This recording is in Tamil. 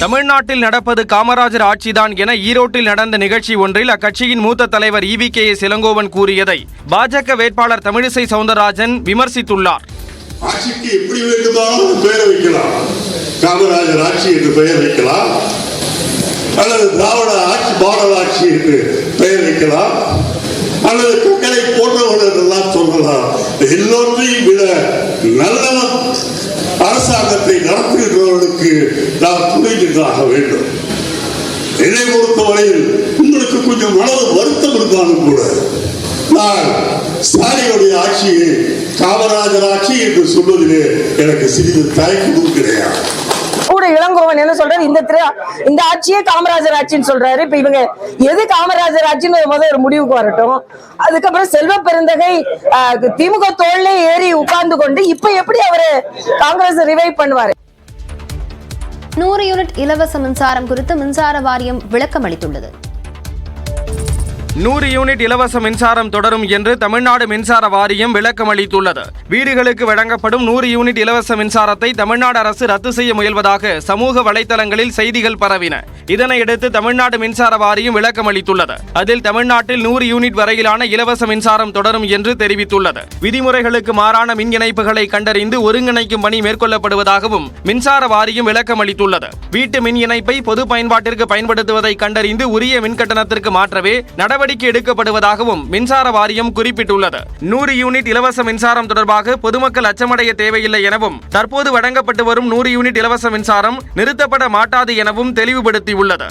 தமிழ்நாட்டில் நடப்பது காமராஜர் ஆட்சிதான் என ஈரோட்டில் நடந்த நிகழ்ச்சி ஒன்றில் அக்கட்சியின் மூத்த தலைவர் இவி கே எஸ் இளங்கோவன் கூறியதை பாஜக வேட்பாளர் தமிழிசை சவுந்தரராஜன் விமர்சித்துள்ளார். ஆட்சிக்கு எப்படி வேண்டுமானாலும் பெயர் வைக்கலாம். காமராஜர் ஆட்சி என்று பெயர் வைக்கலாம். அல்லது திராவிட ஆட்சி மாடல் ஆட்சி என்று பெயர் வைக்கலாம். அல்லது கட்டளை போன்றவர்கள் என்றெல்லாம் சொல்லலாம் எல்லோரையும் விட நல்ல அரசாங்கத்தை நடத்துகின்றவர்களுக்கு நாம் துணை வேண்டும். என்னை பொறுத்தவரையில் உங்களுக்கு கொஞ்சம் மனது வருத்தம் இருந்தாலும் கூட நான் ஸ்டாலினுடைய ஆட்சியை காமராஜர் ஆட்சி என்று சொல்வதிலே எனக்கு சிறிது தயக்கமும் கிடையாது. கூட இளங்கோவன் என்ன சொல்றாரு? இந்த திரு இந்த ஆட்சியே காமராஜர் ஆட்சின்னு சொல்றாரு. இப்ப இவங்க எது காமராஜர் ஆட்சின்னு முதல் ஒரு முடிவுக்கு வரட்டும். அதுக்கப்புறம் செல்வ பெருந்தகை திமுக தோல்லே ஏறி உட்கார்ந்து கொண்டு இப்ப எப்படி அவரு காங்கிரஸ் ரிவைவ் பண்ணுவாரு? நூறு யூனிட் இலவச மின்சாரம் குறித்து மின்சார வாரியம் விளக்கம் அளித்துள்ளது நூறு யூனிட் இலவச மின்சாரம் தொடரும் என்று தமிழ்நாடு மின்சார வாரியம் விளக்கம் அளித்துள்ளது. வீடுகளுக்கு வழங்கப்படும் நூறு யூனிட் இலவச மின்சாரத்தை தமிழ்நாடு அரசு ரத்து செய்ய முயல்வதாக சமூக வலைதளங்களில் செய்திகள் பரவின. இதனையடுத்து தமிழ்நாடு மின்சார வாரியம் விளக்கம் அளித்துள்ளது. அதில் தமிழ்நாட்டில் நூறு யூனிட் வரையிலான இலவச மின்சாரம் தொடரும் என்று தெரிவித்துள்ளது. விதிமுறைகளுக்கு மாறான மின் இணைப்புகளை கண்டறிந்து ஒருங்கிணைக்கும் பணி மேற்கொள்ளப்படுவதாகவும் மின்சார வாரியம் விளக்கம் அளித்துள்ளது. வீட்டு மின் இணைப்பை பொது பயன்பாட்டிற்கு பயன்படுத்துவதை கண்டறிந்து உரிய மின் கட்டணத்திற்கு மாற்றவே நடவடிக்கை எடுக்கப்படுவதாகவும் மின்சார வாரியம் குறிப்பிட்டுள்ளது. நூறு யூனிட் இலவச மின்சாரம் தொடர்பாக பொதுமக்கள் அச்சமடைய தேவையில்லை எனவும் தற்போது வழங்கப்பட்டு வரும் நூறு யூனிட் இலவச மின்சாரம் நிறுத்தப்பட மாட்டாது எனவும் தெளிவுபடுத்தியுள்ளது.